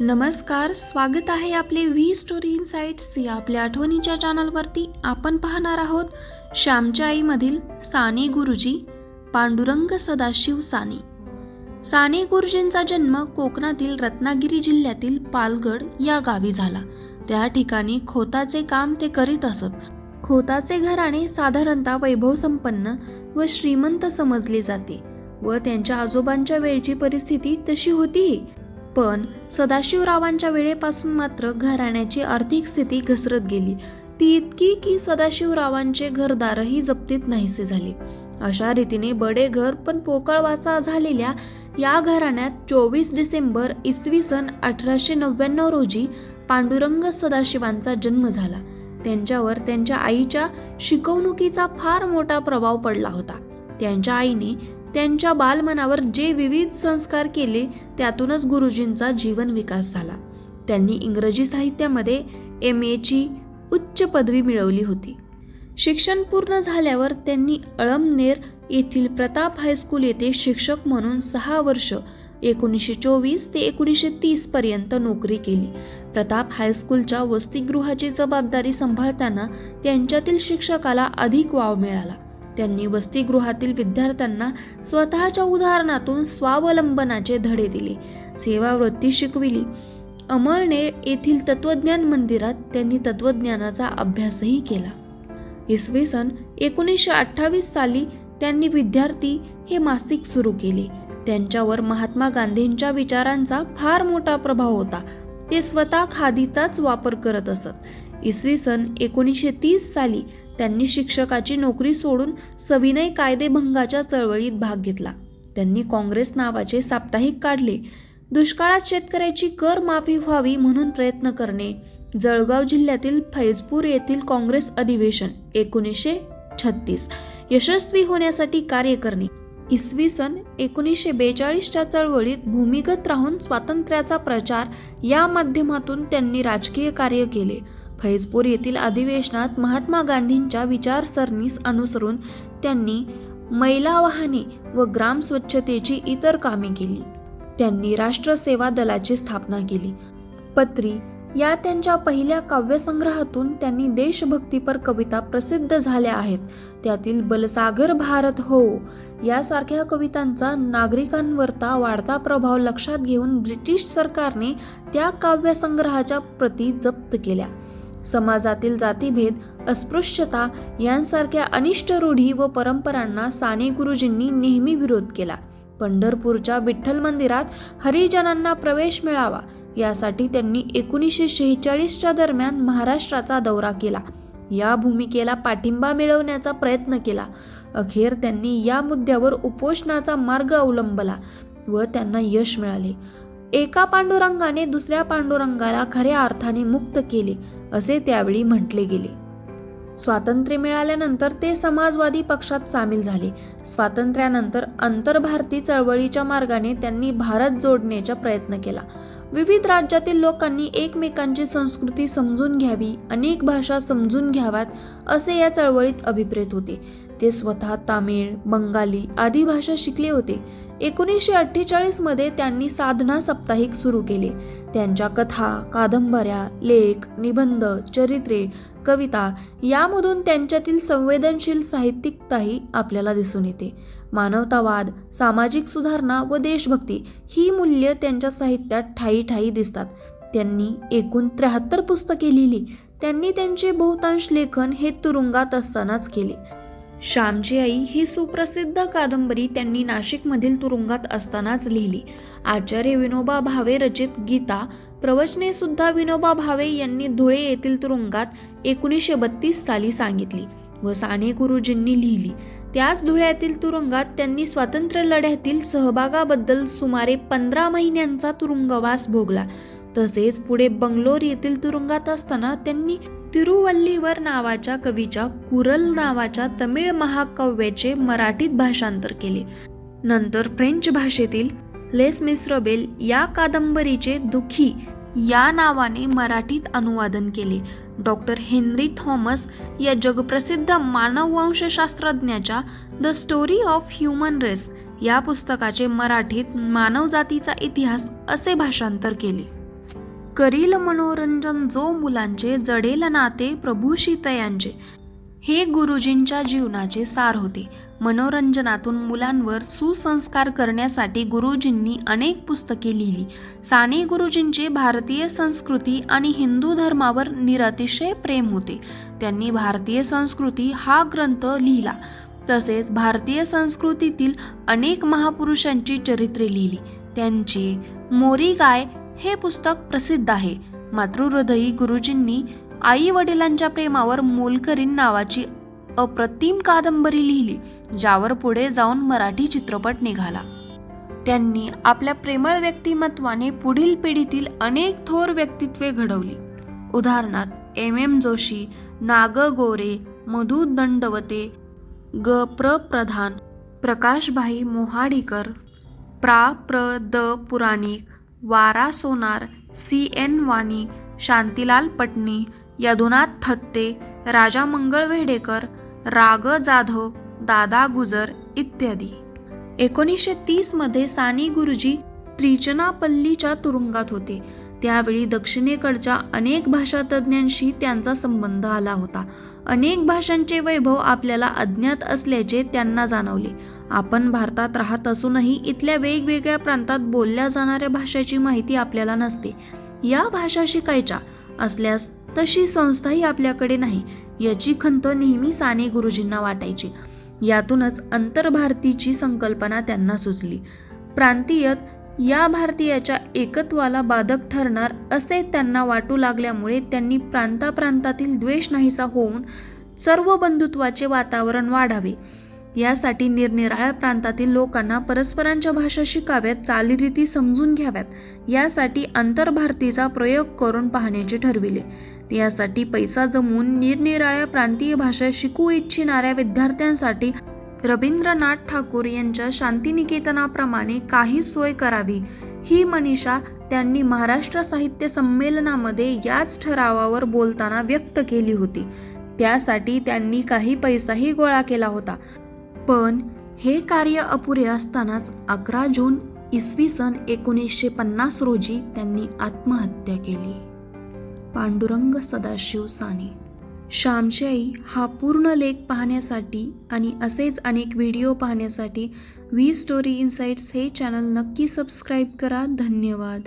नमस्कार स्वागत आहे आपले व्ही स्टोरी इन्साइट्स या आपल्या आठवणीच्या चॅनलवरती आपण पाहणार आहोत श्यामच्या आईमधील साने गुरुजी पांडुरंग सदाशिव साने. साने गुरुजींचा जन्म कोकणातील रत्नागिरी जिल्ह्यातील पालगड या गावी झाला. त्या ठिकाणी खोताचे काम ते करीत असत. खोताचे घराणे साधारणतः वैभवसंपन्न व श्रीमंत समजले जाते व त्यांच्या आजोबांच्या वेळची परिस्थिती तशी होतीही. पण सदाशिवरावांच्या वेळेपासून मात्र घराण्याची आर्थिक स्थिती घसरत गेली. ती इतकी की सदाशिवरावांचे घरदारही जप्तीत नाहीसे झाले. अशा रीतीने बडे घर पण पोकळवाचा झालेल्या या घराण्यात चोवीस डिसेंबर इसवी सन अठराशे नव्याण्णव रोजी पांडुरंग सदाशिवांचा जन्म झाला. त्यांच्यावर त्यांच्या आईच्या शिकवणुकीचा फार मोठा प्रभाव पडला होता. त्यांच्या आईने त्यांच्या बालमनावर जे विविध संस्कार केले त्यातूनच गुरुजींचा जीवन विकास झाला. त्यांनी इंग्रजी साहित्यामध्ये एम एची उच्च पदवी मिळवली होती. शिक्षण पूर्ण झाल्यावर त्यांनी अळमनेर येथील प्रताप हायस्कूल येथे शिक्षक म्हणून सहा वर्ष एकोणीसशे चोवीस ते एकोणीसशे तीसपर्यंत नोकरी केली. प्रताप हायस्कूलच्या वसतिगृहाची जबाबदारी सांभाळताना त्यांच्यातील शिक्षकाला अधिक वाव मिळाला. त्यांनी वसतिगृहातील विद्यार्थ्यांना स्वतःच्या उदाहरणातून स्वावलंबनाचे धडे दिले. सेवावृत्ती शिकविली. अमळने येथील तत्वज्ञान मंदिरात त्यांनी तत्वज्ञानाचा अभ्यासही केला. इसवी सन एकोणीसशे अठ्ठावीस साली त्यांनी विद्यार्थी हे मासिक सुरू केले. त्यांच्यावर महात्मा गांधींच्या विचारांचा फार मोठा प्रभाव होता. ते स्वतः खादीचाच वापर करत असत. इसवी सन एकोणीसशे तीस साली त्यांनी शिक्षकाची नोकरी सोडून सविनय कायदेभंगाच्या चळवळीत भाग घेतला. त्यांनी काँग्रेस नावाचे साप्ताहिक काढले. दुष्काळात शेतकऱ्याची कर माफी व्हावी म्हणून प्रयत्न करणे. जळगाव जिल्ह्यातील फैजपूर येथील काँग्रेस अधिवेशन एकोणीसशे छत्तीस. यशस्वी होण्यासाठी कार्य करणे. इसवी सन एकोणीसशे बेचाळीसच्या चळवळीत भूमिगत राहून स्वातंत्र्याचा प्रचार या माध्यमातून त्यांनी राजकीय कार्य केले. फैजपूर येथील अधिवेशनात महात्मा गांधींच्या विचारसरणीस अनुसरून त्यांनी मैला वाहने व ग्राम स्वच्छतेची इतर कामे केली. त्यांनी राष्ट्रसेवा दलाची स्थापना केली. पत्री या त्यांच्या पहिल्या काव्यसंग्रहातून त्यांनी देशभक्तीपर कविता प्रसिद्ध झाल्या आहेत. त्यातील बलसागर भारत हो यासारख्या कवितांचा नागरिकांवरता वाढता प्रभाव लक्षात घेऊन ब्रिटिश सरकारने त्या काव्यसंग्रहाच्या प्रती जप्त केल्या. समाजातील जातीभेद अस्पृश्यता यांसारख्या अनिष्ट रूढी व परंपरांना साने गुरुजींनी नेहमी विरोध केला. पंढरपूरच्या विठ्ठल मंदिरात हरिजनांना प्रवेश मिळावा यासाठी त्यांनी एकोणीसशे शेहेचाळीसच्या दरम्यान महाराष्ट्राचा दौरा केला. या भूमिकेला पाठिंबा मिळवण्याचा प्रयत्न केला. अखेर त्यांनी या मुद्द्यावर उपोषणाचा मार्ग अवलंबला व त्यांना यश मिळाले. एका पांडुरंगाने दुसऱ्या पांडुरंगाला खऱ्या अर्थाने मुक्त केले. असे त्यावेळी म्हटले गेले. स्वातंत्र्य मिळाल्यानंतर ते समाजवादी पक्षात सामील झाले. स्वातंत्र्यानंतर आंतरभारती चळवळीच्या मार्गाने त्यांनी भारत जोडण्याचा प्रयत्न केला. विविध राज्यातील लोकांनी एकमेकांची संस्कृती समजून घ्यावी अनेक भाषा समजून घ्याव्यात असे या चळवळीत अभिप्रेत होते. ते स्वतः तामिळ बंगाली आदी भाषा शिकले होते. एकोणीसशे अठ्ठेचाळीसमध्ये त्यांनी साधना साप्ताहिक सुरू केले. त्यांच्या कथा कादंबऱ्या लेख निबंध चरित्रे कविता यामधून त्यांच्यातील संवेदनशील साहित्यिकताही आपल्याला दिसून येते. मानवतावाद सामाजिक सुधारणा व देशभक्ती ही मूल्य त्यांच्या साहित्यात ठायी ठायी दिसतात. त्यांनी एकूण त्र्याहत्तर पुस्तके लिहिली. त्यांनी त्यांचे बहुतांश लेखन हे तुरुंगात असतानाच केले. श्यामची आई ही सुप्रसिद्ध कादंबरी त्यांनी नाशिकमधील तुरुंगात असतानाच लिहिली. आचार्य विनोबा भावे रचित गीता प्रवचने सुद्धा विनोबा भावे यांनी धुळे येथील तुरुंगात एकोणीसशे बत्तीस साली सांगितली व साने गुरुजींनी लिहिली. त्याच धुळ्यातील तुरुंगात त्यांनी स्वातंत्र्य लढ्यातील सहभागाबद्दल सुमारे पंधरा महिन्यांचा तुरुंगवास भोगला. तसेच पुढे बंगलोर येथील तुरुंगात असताना त्यांनी तिरुवल्लीवर नावाच्या कवीच्या कुरल नावाच्या तमिळ महाकाव्याचे मराठीत भाषांतर केले. नंतर फ्रेंच भाषेतील लेस मिस्रबेल या कादंबरीचे दुखी या नावाने मराठीत अनुवादन केले. डॉक्टर हेनरी थॉमस या जगप्रसिद्ध मानववंशशास्त्रज्ञाच्या the story of human race या पुस्तकाचे मराठीत मानवजातीचा इतिहास असे भाषांतर केले. करील मनोरंजन जो मुलांचे जडेल नाते प्रभूशी तयांचे. हे गुरुजींच्या जीवनाचे सार होते. मनोरंजनातून मुलांवर सुसंस्कार करण्यासाठी गुरुजींनी अनेक पुस्तके लिहिली. साने गुरुजींचे भारतीय संस्कृती आणि हिंदू धर्मावर निरतिशय प्रेम होते. त्यांनी भारतीय संस्कृती हा ग्रंथ लिहिला. तसेच भारतीय संस्कृतीतील अनेक महापुरुषांची चरित्रे लिहिली. त्यांचे मोरी गाय हे पुस्तक प्रसिद्ध आहे. मातृहृदयी गुरुजींनी आई वडिलांच्या प्रेमावर मोलकरीन नावाची अप्रतिम कादंबरी लिहिली ज्यावर पुढे जाऊन मराठी चित्रपट निघाला. त्यांनी आपल्या प्रेमळ व्यक्तिमत्वाने पुढील पिढीतील अनेक थोर व्यक्तित्वे घडवली. उदाहरणार्थ एम. एम. जोशी नाग गोरे मधु दंडवते ग. प्र. प्रधान प्रकाशभाई मोहाडीकर प्रा. प्र. द. पुराणिक वारा Sonar C N Vani Shantilal Patni Yadunath Thatte Raja Mangalvedhekar राग जाधव दादा गुजर इत्यादी. एकोणीसशे तीसमध्ये साने गुरुजी त्रिचनापल्लीच्या तुरुंगात होते. त्यावेळी दक्षिणेकडच्या अनेक भाषातज्ज्ञांशी त्यांचा संबंध आला होता. अनेक भाषांचे वैभव आपल्याला अज्ञात असल्याचे त्यांना जाणवले. आपण भारतात राहत असूनही इथल्या वेगवेगळ्या प्रांतात बोलल्या जाणाऱ्या भाषेची माहिती आपल्याला नसते. या भाषा शिकायच्या असल्यास तशी संस्थाही आपल्याकडे नाही याची खंत नेहमी साने गुरुजींना वाटायची. यातूनच आंतरभारतीची संकल्पना त्यांना सुचली. प्रांतीयत या भारतीयाच्या एकत्वाला बाधक ठरणार असे त्यांना वाटू लागल्यामुळे त्यांनी प्रांताप्रांतातील द्वेष नाहीसा होऊन सर्व बंधुत्वाचे वातावरण वाढावे. यासाठी निरनिराळ्या प्रांतातील लोकांना परस्परांच्या भाषा शिकाव्यात चालीरीती समजून घ्याव्यात. यासाठी आंतरभारतीचा प्रयोग करून पाहण्याचे ठरविले. यासाठी पैसा जमवून निरनिराळ्या प्रांतीय भाषा शिकू इच्छिणाऱ्या विद्यार्थ्यांसाठी रवींद्रनाथ ठाकूर यांच्या शांतिनिकेतनाप्रमाणे काही सोय करावी. ही मनीषा त्यांनी महाराष्ट्र साहित्य संमेलनामध्ये याच ठरावावर बोलताना व्यक्त केली होती. त्यासाठी त्यांनी काही पैसाही गोळा केला होता. पण हे कार्य अपुरे असतानाच अकरा जून इसवी सन एकोणीसशे पन्नास रोजी त्यांनी आत्महत्या केली. पांडुरंग सदाशिव साने श्यामची आई हा पूर्ण लेख पाहण्यासाठी आणि असेच अनेक व्हिडिओ पाहण्यासाठी व्ही स्टोरी इन्साइट्स हे चॅनल नक्की सबस्क्राईब करा. धन्यवाद.